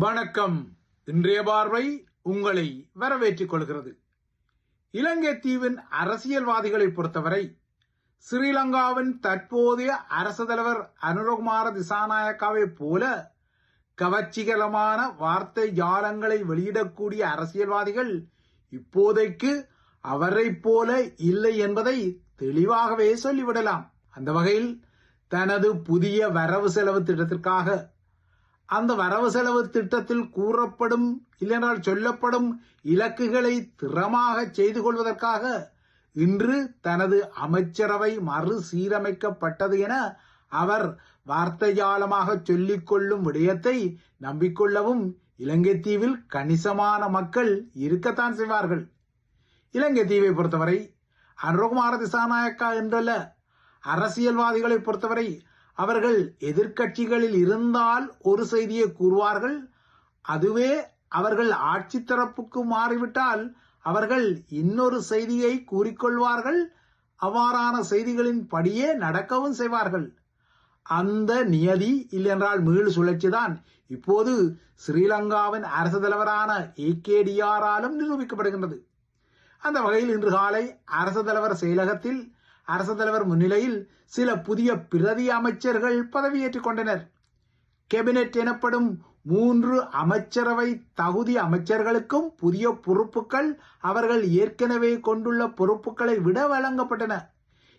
வணக்கம். இன்றைய பார்வை உங்களை வரவேற்றுக் கொள்கிறது. இலங்கை தீவின் அரசியல்வாதிகளை பொறுத்தவரை ஸ்ரீலங்காவின் தற்போதைய அரசு தலைவர் அனுரகுமார திசாநாயக்காவை போல கவர்ச்சிகரமான வார்த்தை ஜாலங்களை வெளியிடக்கூடிய அரசியல்வாதிகள் இப்போதைக்கு அவரைப் போல இல்லை என்பதை தெளிவாகவே சொல்லிவிடலாம். அந்த வகையில் தனது புதிய வரவு செலவு திட்டத்திற்காக அந்த வரவு செலவு திட்டத்தில் கூறப்படும் இல்லைனால் சொல்லப்படும் இலக்குகளை திறமாக செய்து கொள்வதற்காக இன்று தனது அமைச்சரவை மறுசீரமைக்கப்பட்டது என அவர் வார்த்தையாளமாக சொல்லிக் கொள்ளும் விடயத்தை நம்பிக்கொள்ளவும் இலங்கை தீவில் கணிசமான மக்கள் இருக்கத்தான் செய்வார்கள். இலங்கை தீவை பொறுத்தவரை அனுரகுமார திசாநாயக்கா என்றல்ல அரசியல்வாதிகளை பொறுத்தவரை அவர்கள் எதிர்க்கட்சிகளில் இருந்தால் ஒரு செய்தியை கூறுவார்கள். அதுவே அவர்கள் ஆட்சி தரப்புக்கு மாறிவிட்டால் அவர்கள் இன்னொரு செய்தியை கூறிக்கொள்வார்கள். அவ்வாறான செய்திகளின் படியே நடக்கவும் செய்வார்கள். அந்த நியதி இல்லென்றால் மீள் சுழற்சி தான் இப்போது ஸ்ரீலங்காவின் அரசு தலைவரான ஏகேடிஆராலும் நிரூபிக்கப்படுகின்றது. அந்த வகையில் இன்று காலை அரசு தலைவர் செயலகத்தில் அரசு தலைவர் முன்னிலையில் சில புதிய பிரதி அமைச்சர்கள் பதவியேற்றுக் கொண்டனர். கேபினெட் எனப்படும் மூன்று அமைச்சரவை தகுதி அமைச்சர்களுக்கும் புதிய பொறுப்புகள் அவர்கள் ஏற்கனவே கொண்டுள்ள பொறுப்புகளை விட வழங்கப்பட்டன.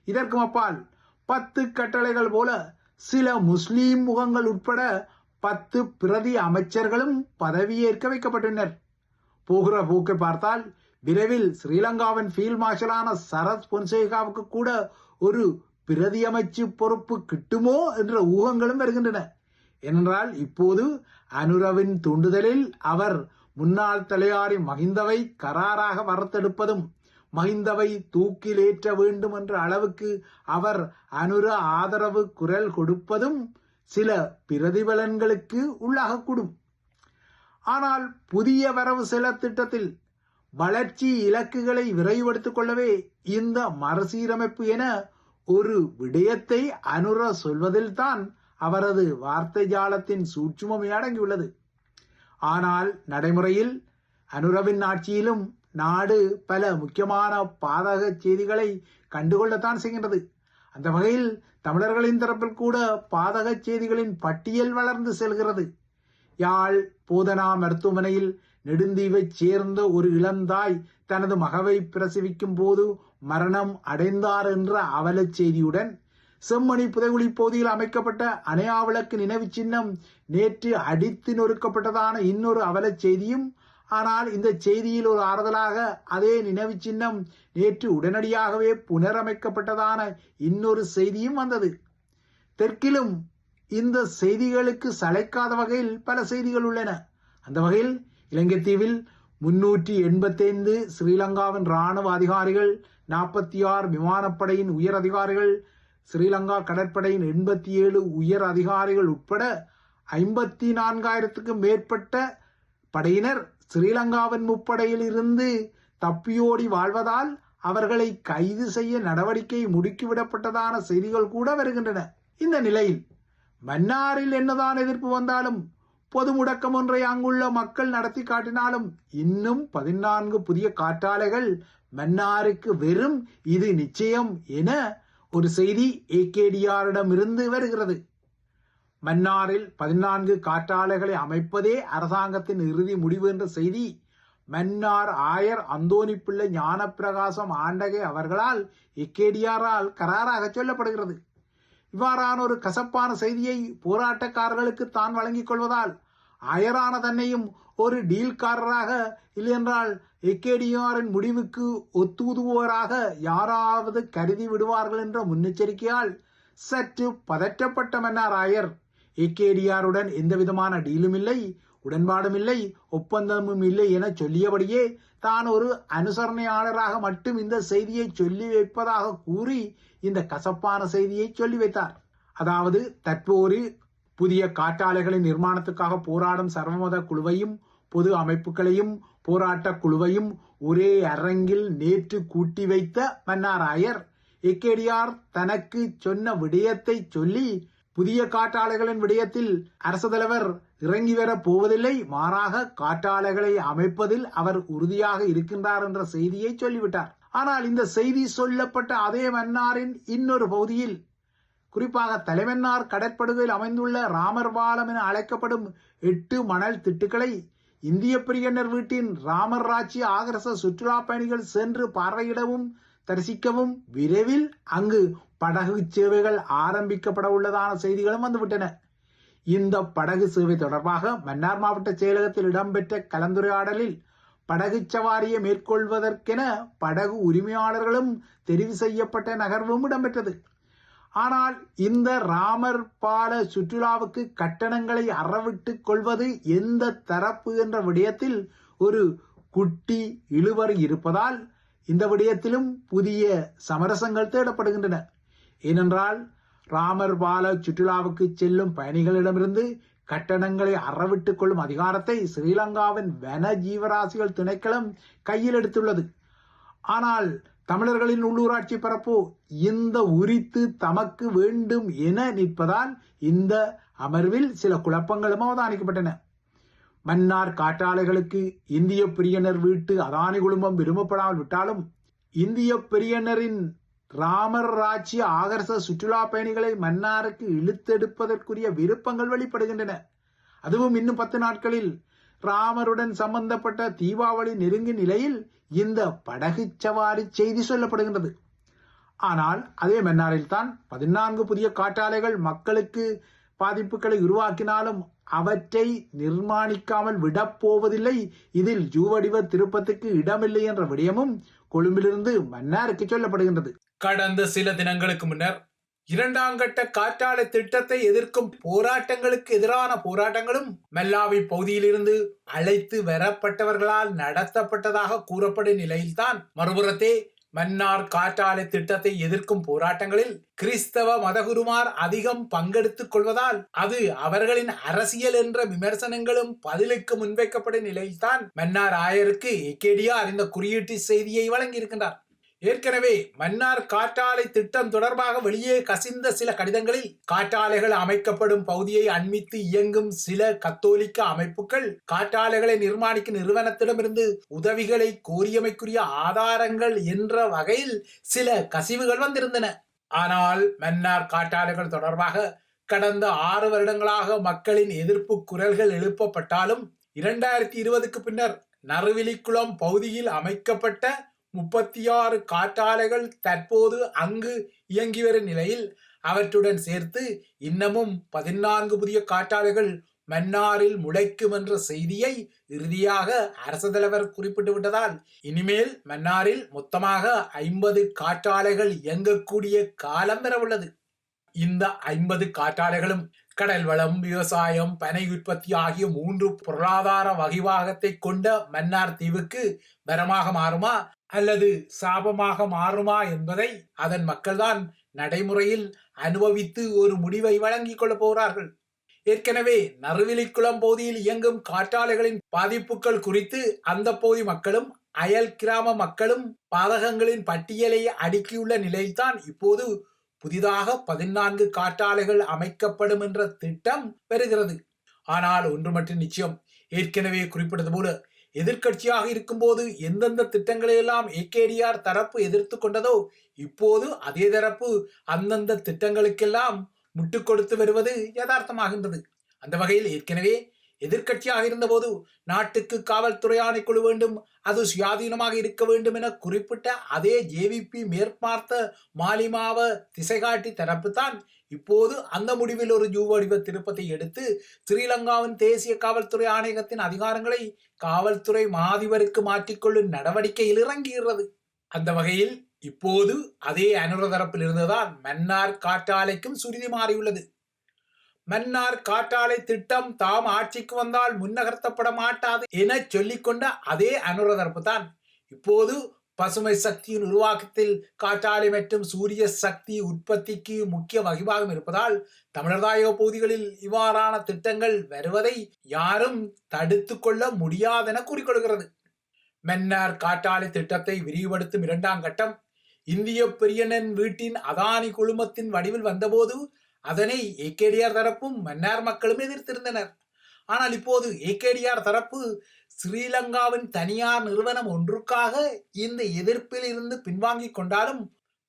இதற்கும் அப்பால் பத்து கட்டளைகள் போல சில முஸ்லீம் முகங்கள் உட்பட பத்து பிரதி அமைச்சர்களும் பதவியேற்க வைக்கப்பட்டனர் போகிற போக்கை பார்த்தால் விரைவில் ஸ்ரீலங்காவின் ஃபீல்ட் மார்ஷலான சரத் பொன்சேகாவுக்கு கூட ஒரு பிரதியமைச்சு பொறுப்பு கிட்டுமோ என்ற ஊகங்களும் வருகின்றன. ஏனென்றால் இப்போது அனுரவின் தூண்டுதலில் அவர் முன்னாள் தலையாரி மகிந்தவை கராராக வறுத்தெடுப்பதும் மகிந்தவை தூக்கிலேற்ற வேண்டும் என்ற அளவுக்கு அவர் அனுர ஆதரவு குரல் கொடுப்பதும் சில பிரதிபலன்களுக்கு உள்ளாகக்கூடும். ஆனால் புதிய வரவு செல திட்டத்தில் வளர்ச்சி இலக்குகளை விரைவுபடுத்திக் கொள்ளவே இந்த மறுசீரமைப்பு என ஒரு விடயத்தை அனுர சொல்வதில்தான் அவரது வார்த்தை ஜாலத்தின் சூட்சுமமே அடங்கியுள்ளது. ஆனால் நடைமுறையில் அனுரவின் ஆட்சியிலும் நாடு பல முக்கியமான பாதக செய்திகளை கண்டுகொள்ளத்தான் செய்கின்றது. அந்த வகையில் தமிழர்களின் தரப்பில் கூட பாதக செய்திகளின் பட்டியல் வளர்ந்து செல்கிறது. யாழ் போதனா மருத்துவமனையில் நெடுந்தீவைச் சேர்ந்த ஒரு இளந்தாய் தனது மகவை பிரசவிக்கும் போது மரணம் அடைந்தார் என்ற அவலச் செய்தியுடன் செம்மணி புதைகுழி பகுதியில் அமைக்கப்பட்ட அணையாவிளக்கு நினைவு சின்னம் நேற்று அடித்து நொறுக்கப்பட்டதான இன்னொரு அவலச் செய்தியும் ஆனால் இந்த செய்தியில் ஒரு ஆறுதலாக அதே நினைவு சின்னம் நேற்று உடனடியாகவே புனரமைக்கப்பட்டதான இன்னொரு செய்தியும் வந்தது. தெற்கிலும் இந்த செய்திகளுக்கு சளைக்காத வகையில் பல செய்திகள் உள்ளன. அந்த வகையில் இலங்கைத்தீவில் முன்னூற்றி எண்பத்தைந்து ஸ்ரீலங்காவின் ராணுவ அதிகாரிகள் நாற்பத்தி ஆறு விமானப்படையின் உயர் அதிகாரிகள் ஸ்ரீலங்கா கடற்படையின் எண்பத்தி ஏழு உயர் அதிகாரிகள் உட்பட ஐம்பத்தி நான்காயிரத்துக்கும் மேற்பட்ட படையினர் ஸ்ரீலங்காவின் முப்படையில் இருந்து தப்பியோடி வாழ்வதால் அவர்களை கைது செய்ய நடவடிக்கை முடுக்கிவிடப்பட்டதான செய்திகள் கூட வருகின்றன. இந்த நிலையில் மன்னாரில் என்னதான் எதிர்ப்பு வந்தாலும் பொது முடக்கம் ஒன்றை அங்குள்ள மக்கள் நடத்தி காட்டினாலும் இன்னும் பதினான்கு புதிய காற்றாலைகள் மன்னாருக்கு வெறும் இது நிச்சயம் என ஒரு செய்தி ஏகேடிஆரிடம் இருந்து வருகிறது. மன்னாரில் பதினான்கு காற்றாலைகளை அமைப்பதே அரசாங்கத்தின் இறுதி முடிவு என்ற செய்தி மன்னார் ஆயர் அந்தோனி பிள்ளை ஞானப்பிரகாசம் ஆண்டகை அவர்களால் இக்கேடியாரால் கராராக சொல்லப்படுகிறது. இவ்வாறான ஒரு கசப்பான செய்தியை போராட்டக்காரர்களுக்கு தான் வழங்கிக் கொள்வதால் அயரான தன்னையும் ஒரு டீல்காரராக இல்லையென்றால் எக்கேடிஆரின் முடிவுக்கு ஒத்துதுவோராக யாராவது கருதி விடுவார்கள் என்ற முன்னெச்சரிக்கையால் சற்று பதற்றப்பட்ட மன்னார் ஆயர். ஏகேடிஆருடன் எந்த விதமான டீலும் இல்லை உடன்பாடும் இல்லை ஒப்பந்தமும் இல்லை என சொல்லியபடியே தான் ஒரு அனுசரணையாளராக மட்டும் இந்த செய்தியை சொல்லி வைப்பதாக கூறி இந்த கசப்பான செய்தியை சொல்லி வைத்தார். அதாவது தற்போது புதிய காற்றாலைகளின் நிர்மாணத்துக்காக போராடும் சர்வமத குழுவையும் பொது அமைப்புகளையும் போராட்ட குழுவையும் ஒரே அரங்கில் நேற்று கூட்டி வைத்த மன்னாராயர் எக்கேடியார் தனக்கு சொன்ன விடயத்தை சொல்லி புதிய காற்றாலைகளின் விடயத்தில் அரசு தலைவர் இறங்கி வர போவதில்லை மாறாக காற்றாலைகளை அமைப்பதில் அவர் உறுதியாக இருக்கின்றார் என்ற செய்தியை சொல்லிவிட்டார். ஆனால் இந்த செய்தி சொல்லப்பட்ட அதே மன்னாரின் இன்னொரு பகுதியில் குறிப்பாக தலைமன்னார் கடற்படுகையில் அமைந்துள்ள ராமர் பாலம் என அழைக்கப்படும் எட்டு மணல் திட்டுக்களை இந்திய பிரியனர் வீட்டின் ராமர் ராட்சி ஆகரச சுற்றுலா பயணிகள் சென்று பார்வையிடவும் தரிசிக்கவும் விரைவில் அங்கு படகு சேவைகள் ஆரம்பிக்கப்பட உள்ளதான செய்திகளும் வந்துவிட்டன. இந்த படகு சேவை தொடர்பாக மன்னார் மாவட்ட செயலகத்தில் இடம்பெற்ற கலந்துரையாடலில் படகு சவாரியை மேற்கொள்வதற்கென படகு உரிமையாளர்களும் தெரிவு செய்யப்பட்ட நகர்வும் இடம்பெற்றது. ஆனால் இந்த ராமர் பால சுற்றுலாவுக்கு கட்டணங்களை அறவிட்டுக் கொள்வது எந்த தரப்பு என்ற விடயத்தில் ஒரு குட்டி இழுவர் இருப்பதால் இந்த விடயத்திலும் புதிய சமரசங்கள் தேடப்படுகின்றன. ஏனென்றால் ராமர் பால சுற்றுலாவுக்கு செல்லும் பயணிகளிடமிருந்து கட்டணங்களை அறவிட்டுக் கொள்ளும் அதிகாரத்தை ஸ்ரீலங்காவின் வன ஜீவராசிகள் திணைக்களம் கையில் எடுத்துள்ளது. ஆனால் தமிழர்களின் உள்ளூராட்சி பரப்பு இந்த உரித்து தமக்கு வேண்டும் என நிற்பதால் இந்த அமர்வில் சில குழப்பங்களும் அவதானிக்கப்பட்டன. மன்னார் காற்றாலைகளுக்கு இந்திய பிரியனர் வீட்டு அதானி குடும்பம் விரும்பப்படாமல் விட்டாலும் இந்திய பிரியனரின் ராமர் ராஜ்ய ஆகர்ஷ சுற்றுலா பயணிகளை மன்னாருக்கு இழுத்தெடுப்பதற்குரிய விருப்பங்கள் வெளிப்படுகின்றன. அதுவும் இன்னும் பத்து நாட்களில் ராமருடன் சம்பந்தப்பட்ட தீபாவளி நெருங்கிய நிலையில் இந்த படகு சவாரி செய்தி சொல்லப்படுகின்றது. ஆனால் அதே மன்னாரில் தான் பதினான்கு புதிய காற்றாலைகள் மக்களுக்கு பாதிப்புகளை உருவாக்கினாலும் அவற்றை நிர்மாணிக்காமல் விடப்போவதில்லை இதில் ஜூவடிவ திருப்பத்துக்கு இடமில்லை என்ற விடயமும் கொழும்பிலிருந்து மன்னாருக்கு சொல்லப்படுகின்றது. கடந்த சில தினங்களுக்கு முன்னர் இரண்டாம் கட்ட காற்றாலை திட்டத்தை எதிர்க்கும் போராட்டங்களுக்கு எதிரான போராட்டங்களும் மெல்லாவி பகுதியிலிருந்து அழைத்து வரப்பட்டவர்களால் நடத்தப்பட்டதாக கூறப்படும் நிலையில்தான் மறுபுறத்தே மன்னார் காற்றாலை திட்டத்தை எதிர்க்கும் போராட்டங்களில் கிறிஸ்தவ மதகுருமார் அதிகம் பங்கெடுத்துக் கொள்வதால் அது அவர்களின் அரசியல் என்ற விமர்சனங்களும் பதிலுக்கு முன்வைக்கப்படும் நிலையில்தான் மன்னார் ஆயருக்கு எக்கேடியார் இந்த குறியீட்டு செய்தியை வழங்கியிருக்கின்றார். ஏற்கனவே மன்னார் காற்றாலை திட்டம் தொடர்பாக வெளியே கசிந்த சில கடிதங்களில் காற்றாலைகள் அமைக்கப்படும் பகுதியை அண்மித்து இயங்கும் சில கத்தோலிக்க அமைப்புகள் காற்றாலைகளை நிர்மாணிக்கும் நிறுவனத்திடமிருந்து உதவிகளை கோரியமைக்குரிய ஆதாரங்கள் என்ற வகையில் சில கசிவுகள் வந்திருந்தன. ஆனால் மன்னார் காற்றாலைகள் தொடர்பாக கடந்த ஆறு வருடங்களாக மக்களின் எதிர்ப்பு குரல்கள் எழுப்பப்பட்டாலும் இரண்டாயிரத்தி இருபதுக்கு பின்னர் நறுவிலிக்குளம் பகுதியில் அமைக்கப்பட்ட முப்பத்தி ஆறு காற்றாலைகள் தற்போது அங்கு இயங்கி வரும் நிலையில் அவற்றுடன் சேர்த்து இன்னமும் பதினான்கு புதிய காற்றாலைகள் மன்னாரில் முளைக்கும் என்ற செய்தியை இறுதியாக அரசு தலைவர் குறிப்பிட்டு விட்டதால் இனிமேல் மன்னாரில் மொத்தமாக ஐம்பது காற்றாலைகள் இயங்கக்கூடிய காலம் பெறவுள்ளது இந்த ஐம்பது காற்றாலைகளும் கடல் வளம் விவசாயம் பனை உற்பத்தி ஆகிய மூன்று பொருளாதார வகிவாகத்தை கொண்ட மன்னார் தீவுக்கு வரமாக மாறுமா? அல்லது சாபமாக மாறுமா என்பதை அதன் மக்கள்தான் நடைமுறையில் அனுபவித்து ஒரு முடிவை வழங்கிக் கொள்ளப் போகிறார்கள். ஏற்கனவே நறுவிலிக்குளம் பகுதியில் இயங்கும் காற்றாலைகளின் பாதிப்புகள் குறித்து அந்த பகுதி மக்களும் அயல் கிராம மக்களும் பாதகங்களின் பட்டியலை அடுக்கியுள்ள நிலையில்தான் இப்போது புதிதாக பதினான்கு காற்றாலைகள் அமைக்கப்படும் என்ற திட்டம் வருகிறது. ஆனால் ஒன்று மட்டும் நிச்சயம். ஏற்கனவே குறிப்பிட்டது போல எதிர்க்கட்சியாக இருக்கும்போது எந்தெந்த திட்டங்களை எல்லாம் ஏகேடிஆர் தரப்பு எதிர்த்து கொண்டதோ இப்போது அதே தரப்பு அந்தந்த திட்டங்களுக்கெல்லாம் முட்டுக் கொடுத்து வருவது யதார்த்தமாகின்றது. அந்த வகையில் ஏற்கனவே எதிர்க்கட்சியாக இருந்தபோது நாட்டுக்கு காவல்துறை ஆணைக்குழு வேண்டும் அது சுயாதீனமாக இருக்க வேண்டும் என குறிப்பிட்ட அதே ஜேவிபி மேற்பார்த்த மாலிமாவ திசைகாட்டி தரப்பு தான் இப்போது அந்த முடிவில் ஒரு ஜூ வடிவ திருப்பத்தை எடுத்து ஸ்ரீலங்காவின் தேசிய காவல்துறை ஆணையகத்தின் அதிகாரங்களை காவல்துறை மாதிபருக்கு மாற்றிக்கொள்ளும் நடவடிக்கையில் இறங்குகிறது அந்த வகையில் இப்போது அதே அனுர தரப்பில் இருந்துதான் மன்னார் காற்றாலைக்கும் சுருதி மாறியுள்ளது. மன்னார் காற்றாலை திட்டம் தாம் ஆட்சிக்கு வந்தால் முன்னகர்த்தப்பட மாட்டாது என சொல்லிக்கொண்ட அதே அனுர தரப்பு தான். இப்போது பசுமை சக்தியின் உருவாக்கத்தில் காற்றாலை மற்றும் சூரிய சக்தி உற்பத்திக்கு முக்கிய வகிபாகம் இருப்பதால் தமிழர்தாயக பகுதிகளில் இவ்வாறான திட்டங்கள் வருவதை யாரும் தடுத்து கொள்ள முடியாதென கூறிக்கொள்கிறது. மென்னர் காற்றாலை திட்டத்தை விரிவுபடுத்தும் இரண்டாம் கட்டம் இந்திய பெரியனன் வீட்டின் அதானி குழுமத்தின் வடிவில் வந்தபோது அதனை ஏகேடிஆர் தரப்பும் மன்னார் மக்களும் எதிர்த்திருந்தனர். ஆனால் இப்போது ஏகேடிஆர் தரப்பு ஸ்ரீலங்காவின் தனியார் நிறுவனம் ஒன்றுக்காக இந்த எதிர்ப்பில் இருந்து பின்வாங்கிக் கொண்டாலும்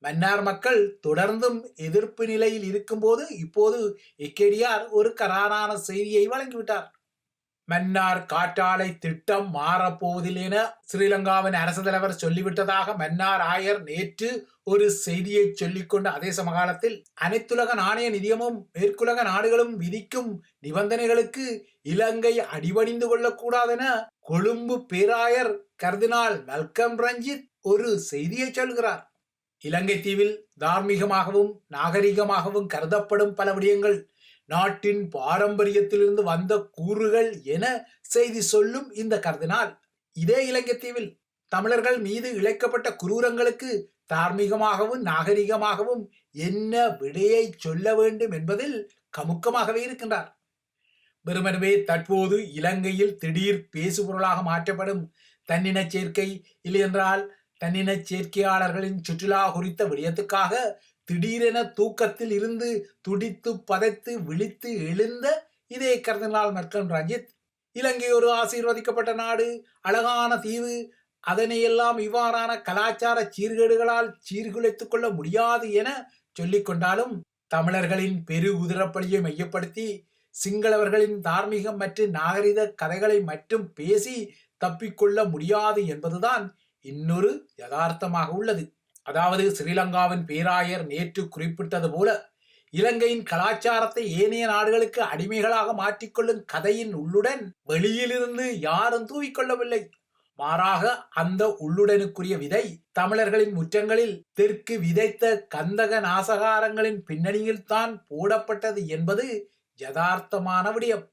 மன்னார் மக்கள் தொடர்ந்தும் எதிர்ப்பு நிலையில் இருக்கும்போது இப்போது ஏகேடிஆர் ஒரு கராரான செய்தியை வழங்கிவிட்டார். மன்னார் காற்றாலை திட்டம் மாறப்போவதில்லை ஸ்ரீலங்காவின் அரசு தலைவர் சொல்லிவிட்டதாக மன்னார் ஆயர் நேற்று ஒரு செய்தியை சொல்லிக்கொண்ட அதே சமகாலத்தில் அனைத்துலக நாணய நிதியமும் மேற்குலக நாடுகளும் விதிக்கும் நிபந்தனைகளுக்கு இலங்கை அடிபணிந்து கொள்ளக்கூடாதென கொழும்பு பேராயர் கர்தினால் மல்கம் ரஞ்சித் ஒரு செய்தியை சொல்கிறார். இலங்கை தீவில் தார்மீகமாகவும் நாகரிகமாகவும் கருதப்படும் பல விடயங்கள் நாட்டின் பாரம்பரியத்திலிருந்து வந்த கூறுகள் என செய்தி சொல்லும் இந்த கர்தினால் இதே இலங்கைத்தீவில் தமிழர்கள் மீது இழைக்கப்பட்ட குரூரங்களுக்கு தார்மீகமாகவும் நாகரிகமாகவும் என்ன விடையை சொல்ல வேண்டும் என்பதில் கமுக்கமாகவே இருக்கின்றார். வெறுமனவே தற்போது இலங்கையில் திடீர் பேசுபொருளாக மாற்றப்படும் தன்னின சேர்க்கை இல்லையென்றால் தன்னினச் சேர்க்கையாளர்களின் சுற்றுலா குறித்த விடயத்துக்காக திடீரென தூக்கத்தில் இருந்து துடித்து பதைத்து விழித்து எழுந்த இதே கர்தினால் மெர்கன் ரஞ்சித். இலங்கை ஒரு ஆசீர்வதிக்கப்பட்ட நாடு அழகான தீவு. அதனையெல்லாம் இவ்வாறான கலாச்சார சீர்கேடுகளால் சீர்குலைத்துக் கொள்ள முடியாது என சொல்லிக் கொண்டாலும் தமிழர்களின் பெரு உதிரப்பலியை மையப்படுத்தி சிங்களவர்களின் தார்மீகம் மற்றும் நாகரிக கதைகளை மட்டும் பேசி தப்பிக்கொள்ள முடியாது என்பதுதான் இன்னொரு யதார்த்தமாக உள்ளது. அதாவது ஸ்ரீலங்காவின் பேராயர் நேற்று குறிப்பிட்டது போல இலங்கையின் கலாச்சாரத்தை ஏனைய நாடுகளுக்கு அடிமைகளாக மாற்றிக்கொள்ளும் கதையின் உள்ளுடன் வெளியிலிருந்து யாரும் தூவிக்கொள்ளவில்லை. மாறாக அந்த உள்ளுடனுக்குரிய விதை தமிழர்களின் முற்றங்களில் தெற்கு விதைத்த கந்தக நாசகாரங்களின் பின்னணியில் தான் போடப்பட்டது என்பது யதார்த்தமான விடயம்.